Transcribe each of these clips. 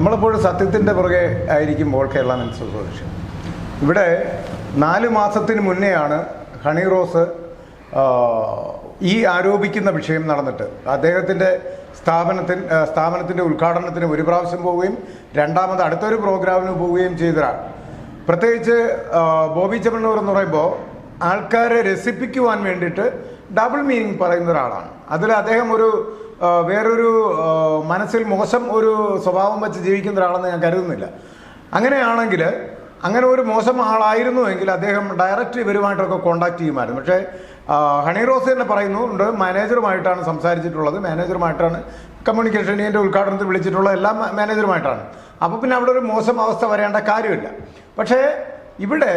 നമ്മളിപ്പോൾ സത്യത്തിന്റെ പുറകെ ആയിരിക്കുമ്പോൾ കേരള മെൻസ് അസോസിയേഷൻ ഇവിടെ നാല് മാസത്തിന് മുന്നെയാണ് ഹണി റോസ് ഈ ആരോപിക്കുന്ന വിഷയം നടന്നിട്ട്. അദ്ദേഹത്തിന്റെ സ്ഥാപനത്തിന് സ്ഥാപനത്തിന്റെ ഉദ്ഘാടനത്തിന് ഒരു പ്രാവശ്യം പോവുകയും രണ്ടാമത് അടുത്തൊരു പ്രോഗ്രാമിന് പോവുകയും ചെയ്തതാണ് പ്രത്യേകിച്ച് ബോബി ചെമ്മണ്ണൂർ എന്ന് പറയുമ്പോൾ ആൾക്കാരെ രസിപ്പിക്കുവാൻ വേണ്ടിയിട്ട് ഡബിൾ മീനിങ് പറയുന്ന ഒരാളാണ്. അതിൽ അദ്ദേഹം ഒരു വേറൊരു മനസ്സിൽ മോശം ഒരു സ്വഭാവം വെച്ച് ജീവിക്കുന്ന ഒരാളെന്ന് ഞാൻ കരുതുന്നില്ല. അങ്ങനെയാണെങ്കിൽ അങ്ങനെ ഒരു മോശം ആളായിരുന്നു എങ്കിൽ അദ്ദേഹം ഡയറക്റ്റ് ഇവരുമായിട്ടൊക്കെ കോണ്ടാക്ട് ചെയ്യുമായിരുന്നു. പക്ഷേ ഹണി റോസ് തന്നെ പറയുന്നുണ്ട് മാനേജറുമായിട്ടാണ് സംസാരിച്ചിട്ടുള്ളത്. മാനേജറുമായിട്ടാണ് കമ്മ്യൂണിക്കേഷൻ ഇതിന്റെ ഉദ്ഘാടനത്തിൽ വിളിച്ചിട്ടുള്ളത് എല്ലാം മാനേജറുമായിട്ടാണ് അപ്പോൾ പിന്നെ അവിടെ ഒരു മോശം അവസ്ഥ വരേണ്ട കാര്യമില്ല. പക്ഷേ ഇവിടെ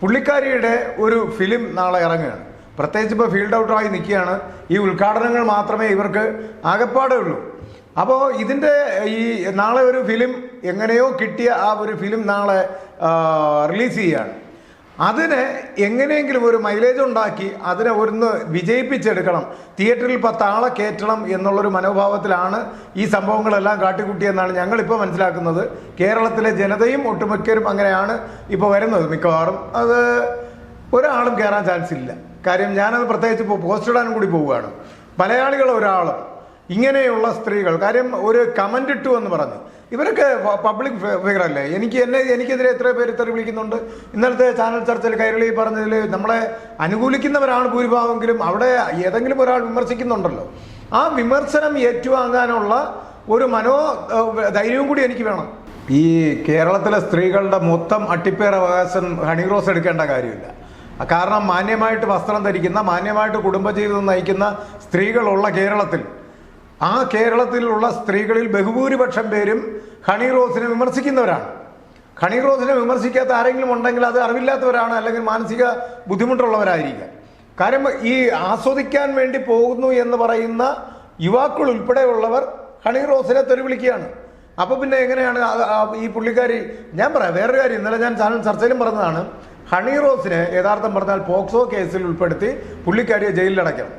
പുള്ളിക്കാരിയുടെ ഒരു ഫിലിം നാളെ ഇറങ്ങുകയാണ്. പ്രത്യേകിച്ച് ഇപ്പോൾ ഫീൽഡ് ഔട്ടായി നിൽക്കുകയാണ്. ഈ ഉദ്ഘാടനങ്ങൾ മാത്രമേ ഇവർക്ക് ആകപ്പാടേ ഉള്ളൂ അപ്പോൾ ഇതിന്റെ ഈ നാളെ ഒരു ഫിലിം എങ്ങനെയോ കിട്ടിയ ആ ഒരു ഫിലിം നാളെ റിലീസ് ചെയ്യുകയാണ്. അതിന് എങ്ങനെയെങ്കിലും ഒരു മൈലേജ് ഉണ്ടാക്കി അതിനെ ഒന്ന് വിജയിപ്പിച്ചെടുക്കണം. തിയേറ്ററിൽ പത്താളെ കയറ്റണം എന്നുള്ളൊരു മനോഭാവത്തിലാണ് ഈ സംഭവങ്ങളെല്ലാം കാട്ടിക്കൂട്ടിയെന്നാണ് ഞങ്ങളിപ്പോൾ മനസ്സിലാക്കുന്നത്. കേരളത്തിലെ ജനതയും ഒട്ടുമിക്കരും അങ്ങനെയാണ് ഇപ്പോൾ വരുന്നത് മിക്കവാറും. അത് ഒരാളും കയറാൻ ചാൻസ് ഇല്ല. കാര്യം ഞാനത് പ്രത്യേകിച്ച് ഇപ്പോൾ പോസ്റ്റ് ഇടാനും കൂടി പോവുകയാണ്. മലയാളികൾ ഒരാൾ ഇങ്ങനെയുള്ള സ്ത്രീകൾ കാര്യം ഒരു കമന്റ് ഇട്ടു എന്ന് പറഞ്ഞു. ഇവരൊക്കെ പബ്ലിക് ഫിഗർ അല്ലേ? എനിക്ക് എന്നെ എനിക്കെതിരെ എത്ര പേര് തെറി വിളിക്കുന്നുണ്ട്. ഇന്നലത്തെ ചാനൽ ചർച്ചയിൽ കൈരളി പറഞ്ഞതിൽ നമ്മളെ അനുകൂലിക്കുന്നവരാണ് ഭൂരിഭാഗമെങ്കിലും അവിടെ ഏതെങ്കിലും ഒരാൾ വിമർശിക്കുന്നുണ്ടല്ലോ. ആ വിമർശനം ഏറ്റുവാങ്ങാനുള്ള ഒരു മനോ ധൈര്യവും കൂടി എനിക്ക് വേണം. ഈ കേരളത്തിലെ സ്ത്രീകളുടെ മൊത്തം അട്ടിപ്പേർ അവകാശം ഹണി റോസ് എടുക്കേണ്ട കാര്യമില്ല. കാരണം മാന്യമായിട്ട് വസ്ത്രം ധരിക്കുന്ന മാന്യമായിട്ട് കുടുംബജീവിതം നയിക്കുന്ന സ്ത്രീകളുള്ള കേരളത്തിൽ. ആ കേരളത്തിലുള്ള സ്ത്രീകളിൽ ബഹുഭൂരിപക്ഷം പേരും ഹണി റോസിനെ വിമർശിക്കുന്നവരാണ്. ഹണി റോസിനെ വിമർശിക്കാത്ത ആരെങ്കിലും ഉണ്ടെങ്കിൽ അത് അറിവില്ലാത്തവരാണ് അല്ലെങ്കിൽ മാനസിക ബുദ്ധിമുട്ടുള്ളവരായിരിക്കാം. കാര്യം ഈ ആസ്വദിക്കാൻ വേണ്ടി പോകുന്നു എന്ന് പറയുന്ന യുവാക്കൾ ഉൾപ്പെടെയുള്ളവർ ഹണി റോസിനെ തെരുവിളിക്കുകയാണ്. അപ്പൊ പിന്നെ എങ്ങനെയാണ് ഈ പുള്ളിക്കാരി ഞാൻ പറയാം വേറൊരു കാര്യം ഇന്നലെ ഞാൻ ചാനൽ ചർച്ചയിലും പറഞ്ഞതാണ് ഹണി റോസിനെ യഥാർത്ഥം പറഞ്ഞാൽ പോക്സോ കേസിൽ ഉൾപ്പെടുത്തി പുള്ളിക്കാരിയെ ജയിലിലടയ്ക്കണം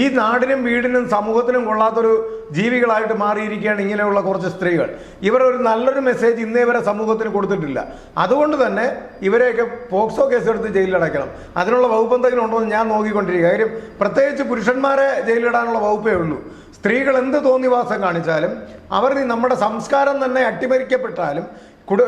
ഈ നാടിനും വീടിനും സമൂഹത്തിനും കൊള്ളാത്തൊരു ജീവികളായിട്ട് മാറിയിരിക്കുകയാണ് ഇങ്ങനെയുള്ള കുറച്ച് സ്ത്രീകൾ. ഇവർ ഒരു നല്ലൊരു മെസ്സേജ് ഇന്നേ വരെ സമൂഹത്തിന് കൊടുത്തിട്ടില്ല. അതുകൊണ്ട് തന്നെ ഇവരെയൊക്കെ പോക്സോ കേസെടുത്ത് ജയിലിലടയ്ക്കണം അതിനുള്ള വകുപ്പ് എന്തെങ്കിലും ഉണ്ടോ എന്ന് ഞാൻ നോക്കിക്കൊണ്ടിരിക്കുക. കാര്യം പ്രത്യേകിച്ച് പുരുഷന്മാരെ ജയിലിടാനുള്ള വകുപ്പേ ഉള്ളൂ. സ്ത്രീകൾ എന്ത് തോന്നിവാസം കാണിച്ചാലും അവർ നമ്മുടെ സംസ്കാരം തന്നെ അട്ടിമറിക്കപ്പെട്ടാലും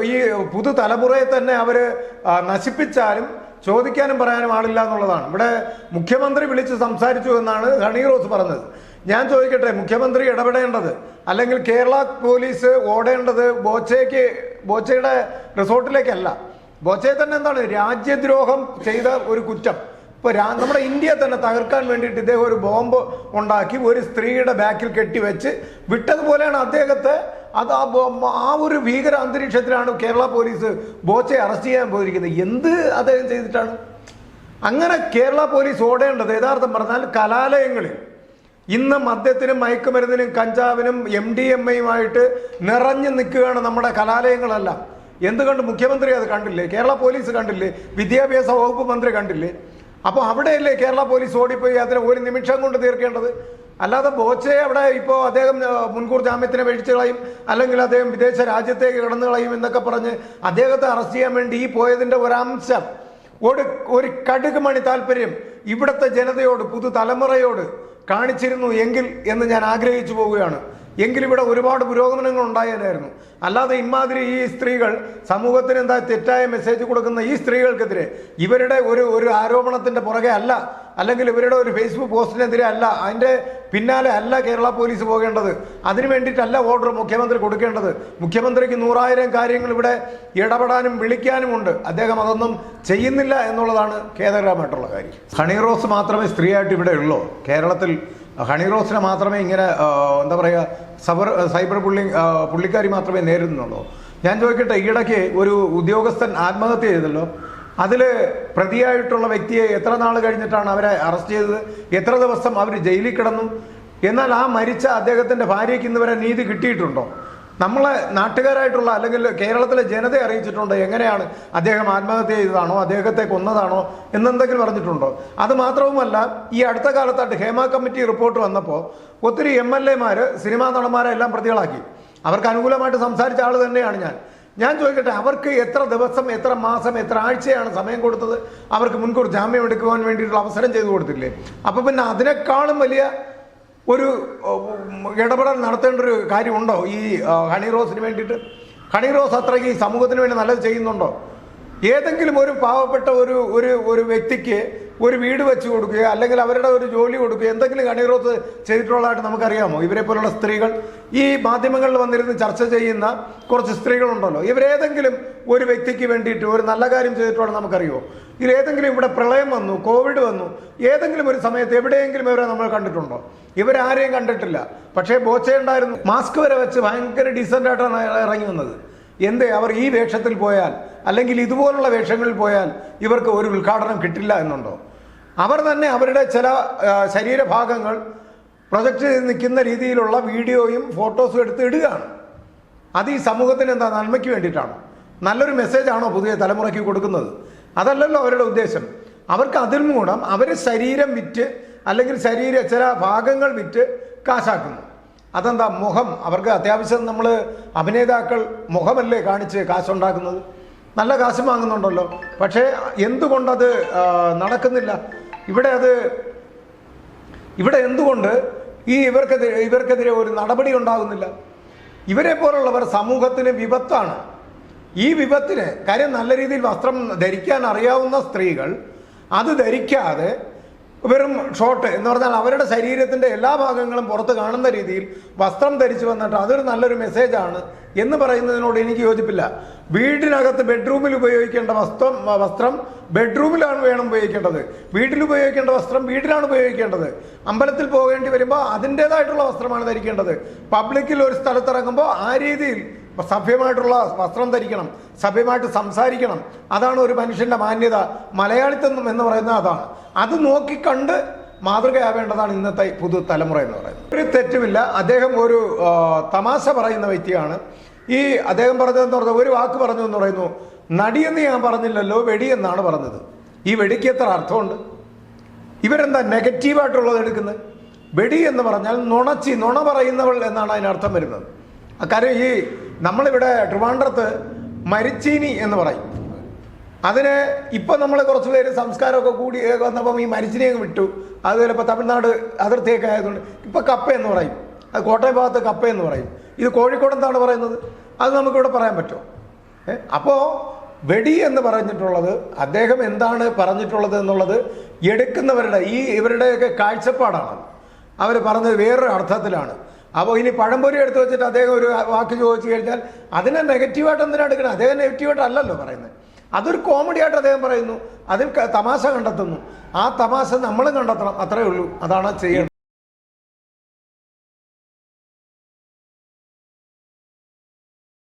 ഈ പുതുതലമുറയെ തന്നെ അവർ നശിപ്പിച്ചാലും ചോദിക്കാനും പറയാനും ആളില്ല എന്നുള്ളതാണ്. ഇവിടെ മുഖ്യമന്ത്രി വിളിച്ച് സംസാരിച്ചു എന്നാണ് ഹണി റോസ് പറഞ്ഞത്. ഞാൻ ചോദിക്കട്ടെ മുഖ്യമന്ത്രി ഇടപെടേണ്ടത്? അല്ലെങ്കിൽ കേരള പോലീസ് ഓടേണ്ടത് ബോച്ചയ്ക്ക് ബോച്ചയുടെ റിസോർട്ടിലേക്കല്ല. ബോച്ചയെ തന്നെ എന്താണ് രാജ്യദ്രോഹം ചെയ്ത ഒരു കുറ്റം. ഇപ്പൊ രാ- നമ്മുടെ ഇന്ത്യയെ തന്നെ തകർക്കാൻ വേണ്ടിയിട്ട് ഇദ്ദേഹം ഒരു ബോംബ് ഉണ്ടാക്കി ഒരു സ്ത്രീയുടെ ബാക്കിൽ കെട്ടിവെച്ച് വിട്ടതുപോലെയാണ് അദ്ദേഹത്തെ അത് ആ ആ ഒരു ഭീകര അന്തരീക്ഷത്തിലാണ് കേരള പോലീസ് ബോച്ചയെ അറസ്റ്റ് ചെയ്യാൻ പോയിരിക്കുന്നത്. എന്ത് അദ്ദേഹം ചെയ്തിട്ടാണ്? അങ്ങനെ കേരള പോലീസ് ഓടേണ്ടത് യഥാർത്ഥം പറഞ്ഞാൽ കലാലയങ്ങളിൽ ഇന്ന് മദ്യത്തിനും മയക്കുമരുന്നിനും കഞ്ചാവിനും എം ഡി എം എയുമായിട്ട് നിറഞ്ഞു നിൽക്കുകയാണ് നമ്മുടെ കലാലയങ്ങളെല്ലാം. എന്തുകൊണ്ട് മുഖ്യമന്ത്രി അത് കണ്ടില്ലേ? കേരള പോലീസ് കണ്ടില്ലേ? വിദ്യാഭ്യാസ വകുപ്പ് മന്ത്രി കണ്ടില്ലേ? അപ്പോൾ അവിടെയല്ലേ കേരള പോലീസ് ഓടിപ്പോയി അതിനെ ഒരു നിമിഷം കൊണ്ട് തീർക്കേണ്ടത്? അല്ലാതെ ബോച്ചെ അവിടെ ഇപ്പോൾ അദ്ദേഹം മുൻകൂർ ജാമ്യത്തിനെ വീഴ്ച കളയും അല്ലെങ്കിൽ അദ്ദേഹം വിദേശ രാജ്യത്തേക്ക് കടന്നു കളയും എന്നൊക്കെ പറഞ്ഞ് അദ്ദേഹത്തെ അറസ്റ്റ് ചെയ്യാൻ വേണ്ടി ഈ പോയതിന്റെ ഒരംശം. ഒരു ഒരു കടുക് മണി താല്പര്യം ഇവിടുത്തെ ജനതയോട് പുതുതലമുറയോട് കാണിച്ചിരുന്നു എങ്കിൽ എന്ന് ഞാൻ ആഗ്രഹിച്ചു പോവുകയാണ്. എങ്കിൽ ഇവിടെ ഒരുപാട് പുരോഗമനങ്ങൾ ഉണ്ടായേനായിരുന്നു അല്ലാതെ ഇമാതിരി ഈ സ്ത്രീകൾ സമൂഹത്തിന് എന്താ തെറ്റായ മെസ്സേജ് കൊടുക്കുന്ന ഈ സ്ത്രീകൾക്കെതിരെ ഇവരുടെ ഒരു ഒരു ആരോപണത്തിന്റെ പുറകെ അല്ല അല്ലെങ്കിൽ ഇവരുടെ ഒരു ഫേസ്ബുക്ക് പോസ്റ്റിനെതിരെ അല്ല അതിന്റെ പിന്നാലെ അല്ല കേരള പോലീസ് പോകേണ്ടത്. അതിനു വേണ്ടിയിട്ടല്ല ഓർഡർ മുഖ്യമന്ത്രി കൊടുക്കേണ്ടത്. മുഖ്യമന്ത്രിക്ക് നൂറായിരം കാര്യങ്ങൾ ഇവിടെ ഇടപെടാനും വിളിക്കാനുമുണ്ട്. അദ്ദേഹം അതൊന്നും ചെയ്യുന്നില്ല എന്നുള്ളതാണ് ഖേദകരമായിട്ടുള്ള കാര്യം. ഹണി റോസ് മാത്രമേ സ്ത്രീയായിട്ട് ഇവിടെ ഉള്ളൂ. കേരളത്തിൽ ഹണി റോസിനെ മാത്രമേ ഇങ്ങനെ എന്താ പറയുക സബർ സൈബർ പുള്ളി പുള്ളിക്കാരി മാത്രമേ നേരിടുന്നുള്ളൂ. ഞാൻ ചോദിക്കട്ടെ ഈയിടയ്ക്ക് ഒരു ഉദ്യോഗസ്ഥൻ ആത്മഹത്യ ചെയ്തല്ലോ. അതിൽ പ്രതിയായിട്ടുള്ള വ്യക്തിയെ എത്ര നാൾ കഴിഞ്ഞിട്ടാണ് അവരെ അറസ്റ്റ് ചെയ്തത്? എത്ര ദിവസം അവർ ജയിലിൽ കിടന്നു? എന്നാൽ ആ മരിച്ച അദ്ദേഹത്തിന്റെ ഭാര്യയ്ക്ക് ഇന്ന് വരെ നീതി കിട്ടിയിട്ടുണ്ടോ? നമ്മളെ നാട്ടുകാരായിട്ടുള്ള അല്ലെങ്കിൽ കേരളത്തിലെ ജനതയെ അറിയിച്ചിട്ടുണ്ട് എങ്ങനെയാണ് അദ്ദേഹം ആത്മഹത്യ ചെയ്തതാണോ അദ്ദേഹത്തെ കൊന്നതാണോ എന്നെന്തെങ്കിലും പറഞ്ഞിട്ടുണ്ടോ? അത് മാത്രവുമല്ല ഈ അടുത്ത കാലത്തായിട്ട് ഹേമ കമ്മിറ്റി റിപ്പോർട്ട് വന്നപ്പോൾ ഒത്തിരി എം എൽ എമാർ സിനിമാ നടന്മാരെ എല്ലാം പ്രതികളാക്കി. അവർക്ക് അനുകൂലമായിട്ട് സംസാരിച്ച ആൾ തന്നെയാണ് ഞാൻ. ഞാൻ ചോദിക്കട്ടെ അവർക്ക് എത്ര ദിവസം എത്ര മാസം എത്ര ആഴ്ചയാണ് സമയം കൊടുത്തത്? അവർക്ക് മുൻകൂർ ജാമ്യം എടുക്കുവാൻ വേണ്ടിയിട്ടുള്ള അവസരം ചെയ്തു കൊടുത്തില്ലേ? അപ്പൊ പിന്നെ അതിനേക്കാളും വലിയ ഒരു ഇടപെടൽ നടത്തേണ്ട ഒരു കാര്യമുണ്ടോ? ഈ ഹണി റോസിന് വേണ്ടിയിട്ട്? ഹണി റോസ് അത്രയ്ക്ക് ഈ സമൂഹത്തിന് വേണ്ടി നല്ലത് ചെയ്യുന്നുണ്ടോ? ഏതെങ്കിലും ഒരു പാവപ്പെട്ട ഒരു ഒരു ഒരു വ്യക്തിക്ക് ഒരു വീട് വെച്ച് കൊടുക്കുകയോ അല്ലെങ്കിൽ അവരുടെ ഒരു ജോലി കൊടുക്കുകയോ എന്തെങ്കിലും കണിറോത്ത് ചെയ്തിട്ടുള്ളതായിട്ട് നമുക്കറിയാമോ? ഇവരെ പോലുള്ള സ്ത്രീകൾ. ഈ മാധ്യമങ്ങളിൽ വന്നിരുന്ന് ചർച്ച ചെയ്യുന്ന കുറച്ച് സ്ത്രീകളുണ്ടല്ലോ. ഇവരേതെങ്കിലും ഒരു വ്യക്തിക്ക് വേണ്ടിയിട്ട് ഒരു നല്ല കാര്യം ചെയ്തിട്ടുള്ളത് നമുക്കറിയുമോ? ഇതിലേതെങ്കിലും ഇവിടെ പ്രളയം വന്നു കോവിഡ് വന്നു ഏതെങ്കിലും ഒരു സമയത്ത് എവിടെയെങ്കിലും ഇവരെ നമ്മൾ കണ്ടിട്ടുണ്ടോ? ഇവരാരെയും കണ്ടിട്ടില്ല. പക്ഷേ ബോച്ചയുണ്ടായിരുന്നു. മാസ്ക് വരെ വെച്ച് ഭയങ്കര ഡീസന്റ് ആയിട്ടാണ് ഇറങ്ങി വന്നത്. എന്ത്? അവർ ഈ വേഷത്തിൽ പോയാൽ അല്ലെങ്കിൽ ഇതുപോലുള്ള വേഷങ്ങളിൽ പോയാൽ ഇവർക്ക് ഒരു ഉദ്ഘാടനം കിട്ടില്ല എന്നുണ്ടോ? അവർ തന്നെ അവരുടെ ചില ശരീരഭാഗങ്ങൾ പ്രൊജക്റ്റ് ചെയ്ത് നിൽക്കുന്ന രീതിയിലുള്ള വീഡിയോയും ഫോട്ടോസും എടുത്ത് ഇടുകയാണ്. അത് ഈ സമൂഹത്തിന് എന്താ നന്മയ്ക്ക് വേണ്ടിയിട്ടാണ്? നല്ലൊരു മെസ്സേജാണോ പുതിയ തലമുറയ്ക്ക് കൊടുക്കുന്നത്? അതല്ലല്ലോ അവരുടെ ഉദ്ദേശം. അവർക്ക് അതിൽ മൂടം അവർ ശരീരം വിറ്റ് അല്ലെങ്കിൽ ശരീര ചില ഭാഗങ്ങൾ വിറ്റ് കാശാക്കുന്നു. അതെന്താ മുഖം? അവർക്ക് അത്യാവശ്യം നമ്മൾ അഭിനേതാക്കൾ മുഖമല്ലേ കാണിച്ച് കാശുണ്ടാക്കുന്നത്? നല്ല കാശ് വാങ്ങുന്നുണ്ടല്ലോ. പക്ഷേ എന്തുകൊണ്ടത് നടക്കുന്നില്ല? ഇവിടെ അത് ഇവിടെ എന്തുകൊണ്ട് ഈ ഇവർക്കെതിരെ ഇവർക്കെതിരെ ഒരു നടപടി ഉണ്ടാകുന്നില്ല? ഇവരെ പോലുള്ളവർ സമൂഹത്തിന് വിപത്താണ്. ഈ വിപത്തിന് കാര്യം നല്ല രീതിയിൽ വസ്ത്രം ധരിക്കാൻ അറിയാവുന്ന സ്ത്രീകൾ അത് ധരിക്കാതെ വെറും ഷോർട്ട് എന്ന് പറഞ്ഞാൽ അവരുടെ ശരീരത്തിന്റെ എല്ലാ ഭാഗങ്ങളും പുറത്ത് കാണുന്ന രീതിയിൽ വസ്ത്രം ധരിച്ചു വന്നിട്ട് അതൊരു നല്ലൊരു മെസ്സേജാണ് എന്ന് പറയുന്നതിനോട് എനിക്ക് യോജിപ്പില്ല. വീടിനകത്ത് ബെഡ്റൂമിൽ ഉപയോഗിക്കേണ്ട വസ്ത്രം വസ്ത്രം ബെഡ്റൂമിലാണ് വേണം ഉപയോഗിക്കേണ്ടത്. വീട്ടിൽ ഉപയോഗിക്കേണ്ട വസ്ത്രം വീട്ടിലാണ് ഉപയോഗിക്കേണ്ടത്. അമ്പലത്തിൽ പോകേണ്ടി വരുമ്പോൾ അതിന്റെതായിട്ടുള്ള വസ്ത്രമാണ് ധരിക്കേണ്ടത്. പബ്ലിക്കിൽ ഒരു സ്ഥലത്തിറങ്ങുമ്പോൾ ആ രീതിയിൽ സഭ്യമായിട്ടുള്ള വസ്ത്രം ധരിക്കണം സഭ്യമായിട്ട് സംസാരിക്കണം. അതാണ് ഒരു മനുഷ്യന്റെ മാന്യത. മലയാളിത്തം എന്ന് പറയുന്നത് അതാണ്. അത് നോക്കിക്കണ്ട് മാതൃകയാവേണ്ടതാണ് ഇന്നത്തെ പുതു തലമുറ എന്ന് പറയുന്നത്. ഒരു തെറ്റുമില്ല. അദ്ദേഹം ഒരു തമാശ പറയുന്ന വ്യക്തിയാണ്. ഈ അദ്ദേഹം പറഞ്ഞതെന്ന് പറഞ്ഞാൽ ഒരു വാക്ക് പറഞ്ഞു എന്ന് പറയുന്നു നടിയെന്ന് ഞാൻ പറഞ്ഞില്ലല്ലോ വെടി എന്നാണ് പറഞ്ഞത്. ഈ വെടിക്ക് എത്ര അർത്ഥമുണ്ട്? ഇവരെന്താ നെഗറ്റീവായിട്ടുള്ളത് എടുക്കുന്നത്? വെടി എന്ന് പറഞ്ഞാൽ നുണച്ചി നുണ പറയുന്നവൾ എന്നാണ് അതിനർത്ഥം വരുന്നത്. കാര്യം ഈ നമ്മളിവിടെ ട്രിവാൻഡ്രത്ത് മരിച്ചീനി എന്ന് പറയും. അതിന് ഇപ്പം നമ്മൾ കുറച്ച് പേര് സംസ്കാരമൊക്കെ കൂടി വന്നപ്പം ഈ മരിച്ചിനെ അങ്ങ് വിട്ടു. അത് ചിലപ്പോൾ തമിഴ്നാട് അതിർത്തിയൊക്കെ ആയതുകൊണ്ട് ഇപ്പം കപ്പ എന്ന് പറയും. അത് കോട്ടയം ഭാഗത്ത് കപ്പ എന്ന് പറയും. ഇത് കോഴിക്കോട് എന്താണ് പറയുന്നത്? അത് നമുക്കിവിടെ പറയാൻ പറ്റുമോ? അപ്പോൾ അപ്പോ വെടി എന്ന് പറഞ്ഞിട്ടുള്ളത് അദ്ദേഹം എന്താണ് പറഞ്ഞിട്ടുള്ളത് എന്നുള്ളത് എടുക്കുന്നവരുടെ ഈ ഇവരുടെയൊക്കെ കാഴ്ചപ്പാടാണ്. അവർ പറഞ്ഞത് വേറൊരു അർത്ഥത്തിലാണ്. അപ്പോൾ ഇനി പഴംപൊരി എടുത്ത് വെച്ചിട്ട് അദ്ദേഹം ഒരു വാക്ക് ചോദിച്ചു കഴിഞ്ഞാൽ അതിനെ നെഗറ്റീവായിട്ട് എന്തിനാണ് എടുക്കുന്നത് അദ്ദേഹം നെഗറ്റീവായിട്ട് അല്ലല്ലോ പറയുന്നത്. അതൊരു കോമഡി ആയിട്ട് അദ്ദേഹം പറയുന്നു. അതിൽ തമാശ കണ്ടെത്തുന്നു. ആ തമാശ നമ്മളും കണ്ടെത്തണം. അത്രേ ഉള്ളൂ. അതാണ് ചെയ്യേണ്ടത്.